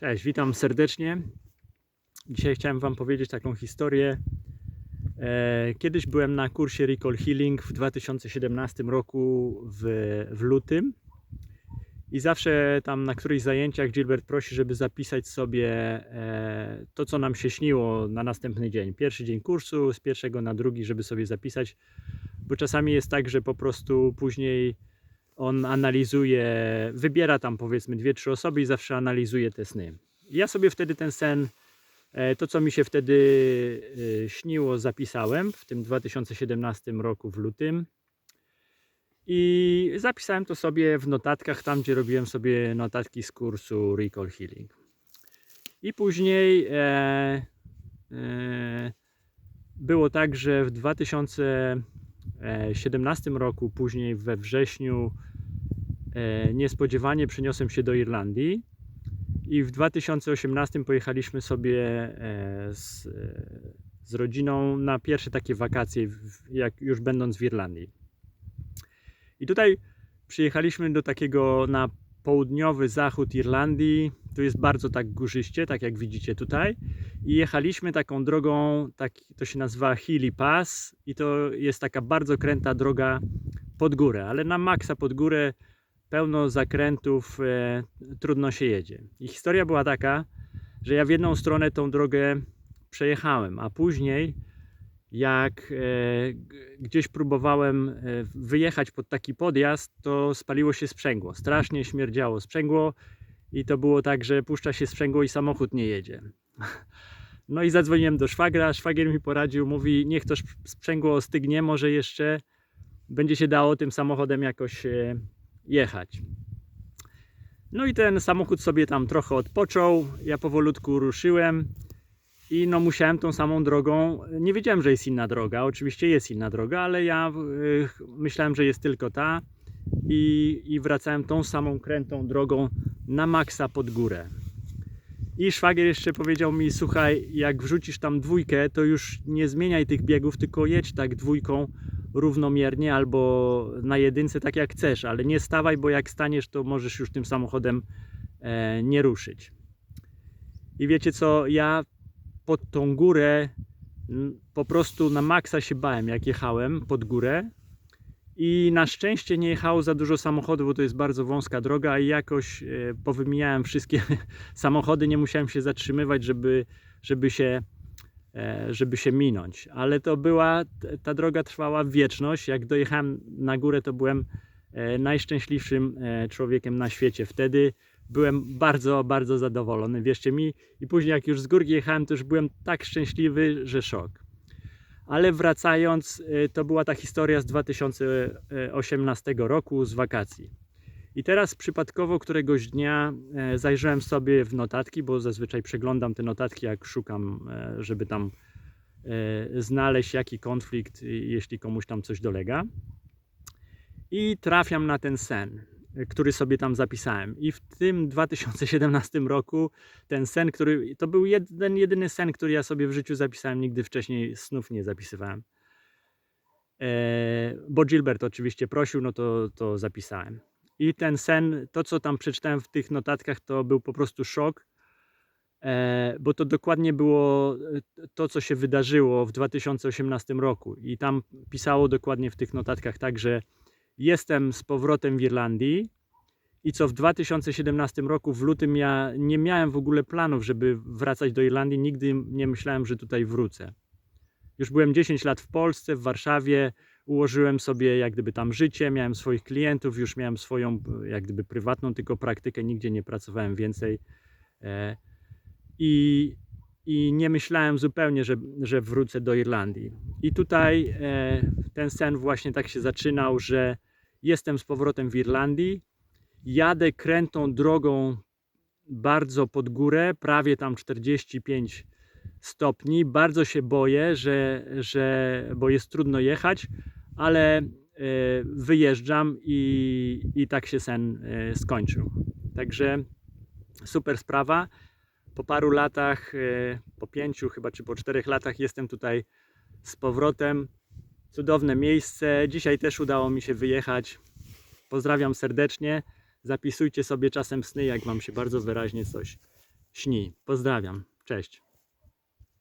Cześć, witam serdecznie. Dzisiaj chciałem Wam powiedzieć taką historię. E, Kiedyś byłem na kursie Recall Healing w 2017 roku w, w lutym i zawsze tam na którychś zajęciach Gilbert prosi, żeby zapisać sobie e, to, co nam się śniło na następny dzień. Pierwszy dzień kursu, z pierwszego na drugi, żeby sobie zapisać, bo czasami jest tak, że po prostu później on analizuje, wybiera tam powiedzmy dwie, trzy osoby i zawsze analizuje te sny. Ja sobie wtedy ten sen, e, to co mi się wtedy e, śniło, zapisałem w tym 2017 roku w lutym. I zapisałem to sobie w notatkach, tam gdzie robiłem sobie notatki z kursu Recall Healing. I później e, e, było tak, że w 2017 roku, później we wrześniu, e, niespodziewanie przeniosłem się do Irlandii. I w 2018 pojechaliśmy sobie e, z, e, z rodziną na pierwsze takie wakacje, jak już będąc w Irlandii. I tutaj przyjechaliśmy do takiego na południowy zachód Irlandii. Tu jest bardzo tak górzyście, tak jak widzicie tutaj. I jechaliśmy taką drogą, tak, to się nazywa Hilly Pass i to jest taka bardzo kręta droga pod górę, ale na maksa pod górę, pełno zakrętów, e, trudno się jedzie. I historia była taka, że ja w jedną stronę tą drogę przejechałem, a później jak e, gdzieś próbowałem e, wyjechać pod taki podjazd, to spaliło się sprzęgło. Strasznie śmierdziało sprzęgło i to było tak, że puszcza się sprzęgło i samochód nie jedzie. No i zadzwoniłem do szwagra, szwagier mi poradził, mówi niech to sprzęgło ostygnie, może jeszcze będzie się dało tym samochodem jakoś e, jechać. No i ten samochód sobie tam trochę odpoczął, ja powolutku ruszyłem i no musiałem tą samą drogą, nie wiedziałem, że jest inna droga, oczywiście jest inna droga, ale ja myślałem, że jest tylko ta i, i wracałem tą samą krętą drogą na maksa pod górę. I szwagier jeszcze powiedział mi, słuchaj, jak wrzucisz tam dwójkę, to już nie zmieniaj tych biegów, tylko jedź tak dwójką równomiernie albo na jedynce tak jak chcesz, ale nie stawaj, bo jak staniesz, to możesz już tym samochodem e, nie ruszyć. I wiecie co, ja pod tą górę po prostu na maksa się bałem, jak jechałem pod górę. I na szczęście nie jechało za dużo samochodów, bo to jest bardzo wąska droga i jakoś e, powymijałem wszystkie samochody, nie musiałem się zatrzymywać, żeby, żeby się żeby się minąć. Ale to była, ta droga trwała wieczność. Jak dojechałem na górę, to byłem e, najszczęśliwszym e, człowiekiem na świecie. Wtedy byłem bardzo, bardzo zadowolony, wierzcie mi. I później jak już z górki jechałem, to już byłem tak szczęśliwy, że szok. Ale wracając, e, to była ta historia z 2018 roku, z wakacji. I teraz przypadkowo któregoś dnia e, zajrzałem sobie w notatki, bo zazwyczaj przeglądam te notatki, jak szukam, e, żeby tam e, znaleźć jaki konflikt, jeśli komuś tam coś dolega. I trafiam na ten sen, który sobie tam zapisałem. I w tym 2017 roku ten sen, który to był jeden, jedyny sen, który ja sobie w życiu zapisałem, nigdy wcześniej snów nie zapisywałem. Bo Gilbert oczywiście prosił, no to, to zapisałem. I ten sen, to co tam przeczytałem w tych notatkach, to był po prostu szok, e, bo to dokładnie było e, to, co się wydarzyło w 2018 roku. I tam pisało dokładnie w tych notatkach tak, że jestem z powrotem w Irlandii i co w 2017 roku w lutym ja nie miałem w ogóle planów, żeby wracać do Irlandii, nigdy nie myślałem, że tutaj wrócę. Już byłem 10 lat w Polsce, w Warszawie, ułożyłem sobie jak gdyby tam życie, miałem swoich klientów, już miałem swoją jak gdyby prywatną tylko praktykę, nigdzie nie pracowałem więcej. E, I, i nie myślałem zupełnie, że, że wrócę do Irlandii. I tutaj e, ten sen właśnie tak się zaczynał, że jestem z powrotem w Irlandii, jadę krętą drogą bardzo pod górę, prawie tam 45 stopni. Bardzo się boję, że, że bo jest trudno jechać, ale e, wyjeżdżam i, i tak się sen e, skończył. Także super sprawa. Po paru latach, e, po pięciu chyba, czy po czterech latach jestem tutaj z powrotem. Cudowne miejsce. Dzisiaj też udało mi się wyjechać. Pozdrawiam serdecznie. Zapisujcie sobie czasem sny, jak Wam się bardzo wyraźnie coś śni. Pozdrawiam. Cześć.